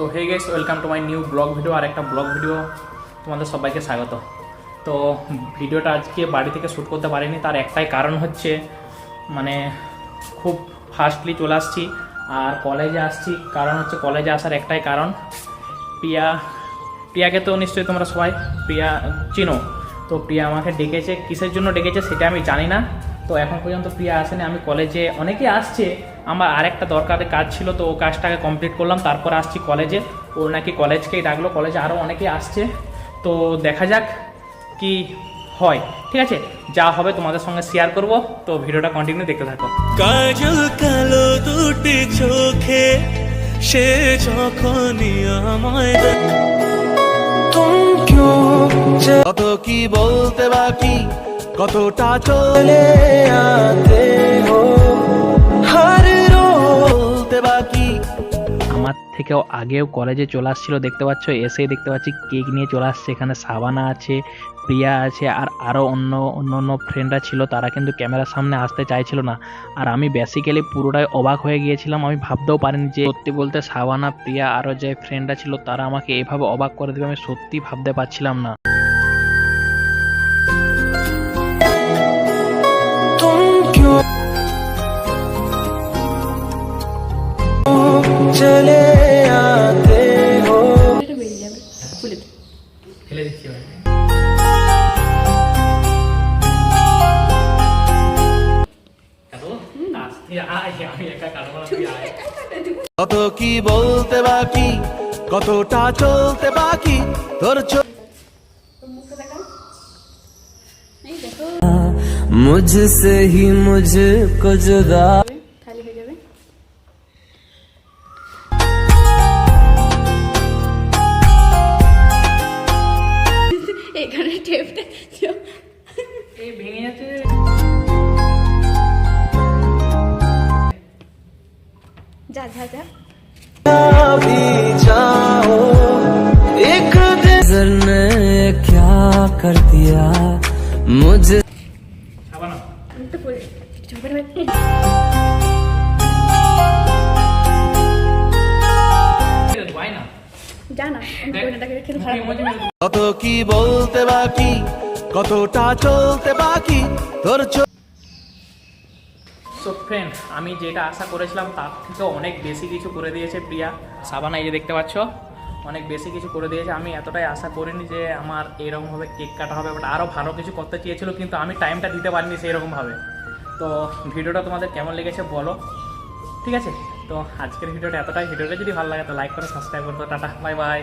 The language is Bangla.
So hey guys welcome to my new blog video আর একটা ব্লগ ভিডিও তোমাদের সবাইকে স্বাগত। তো, ভিডিওটা আজকে বাড়ি থেকে শ্যুট করতে পারিনি, তার একটাই কারণ হচ্ছে মানে খুব ফাস্টলি চলে আসছি, আর কলেজে আসছি, কারণ হচ্ছে কলেজে আসার একটাই কারণ, প্রিয়া, প্রিয়াকে তো নিশ্চয়ই তোমরা সবাই, প্রিয়া, চিনো। তো প্রিয়া আমাকে ডেকেছে, কিসের জন্য ডেকেছে সেটা আমি জানি না তো এখন পর্যন্ত প্রিয়া আসেনি আমি কলেজে অনেকে আসছে আমার আরেকটা দরকারি কাজ ছিল তো ও কাজটাকে কমপ্লিট করলাম তারপর আসছি কলেজে ও নাকি কলেজকেই ডাকলো কলেজে আরও অনেকে আসছে। তো দেখা যাক কি হয় ঠিক আছে? যা হবে তোমাদের সঙ্গে শেয়ার করব তো ভিডিওটা কন্টিনিউ দেখতে থাকো। কাজল কালো দুটি চোখে সে যখনই আমায় কত কি বলতে বাকি? কতটা চলে আতে হো? হর রোলতে বাকি। আমার থেকেও আগেও কলেজে চলে আসছিল, দেখতে পাচ্ছ? এসেই দেখতে পাচ্ছি, কেক নিয়ে চলে আসছে। এখানে সাবানা আছে, প্রিয়া আছে, আর আরও অন্য অন্য অন্য ফ্রেন্ডরা ছিল। তারা কিন্তু ক্যামেরার সামনে আসতে চাইছিল না। আর আমি বেসিক্যালি পুরোটাই অবাক হয়ে গিয়েছিলাম। আমি ভাবতেও পারিনি যে সত্যি বলতে সাবানা, প্রিয়া আরও যে ফ্রেন্ডরা ছিল, তারা আমাকে এভাবে অবাক করে দেবে, আমি সত্যি ভাবতে পারছিলাম না। চলে আতে হো। ফেলে দিচ্ছি কত কি বলতে বাকি কতটা চলতে বাকি তোর মুঝসে হি মুঝকো জুদা এখানে টেপটা এই ভেঙে যাচ্ছে যা যা যা भी जाओ एक दिन ने क्या कर दिया मुझे সাবানা কত কি বলতে বাকি? কতটা চলতে বাকি? তোর ফ্রেন্ড আমি যেটা আশা করেছিলাম, তার থেকে অনেক বেশি কিছু করে দিয়েছে প্রিয়া। সাবানা, এই যে দেখতে পাচ্ছ, অনেক বেশি কিছু করে দিয়েছে। আমি এতটাই আশা করিনি যে আমার এরকমভাবে কেক কাটা হবে বাট আরও ভালো কিছু করতে চেয়েছিল, কিন্তু আমি টাইমটা দিতে পারিনি সেই রকমভাবে তো ভিডিওটা তোমাদের কেমন লেগেছে বলো, ঠিক আছে? তো আজকের ভিডিওটা এতটাই। ভিডিওটা যদি ভালো লাগে, তো লাইক করে সাবস্ক্রাইব করতো টাটা বাই বাই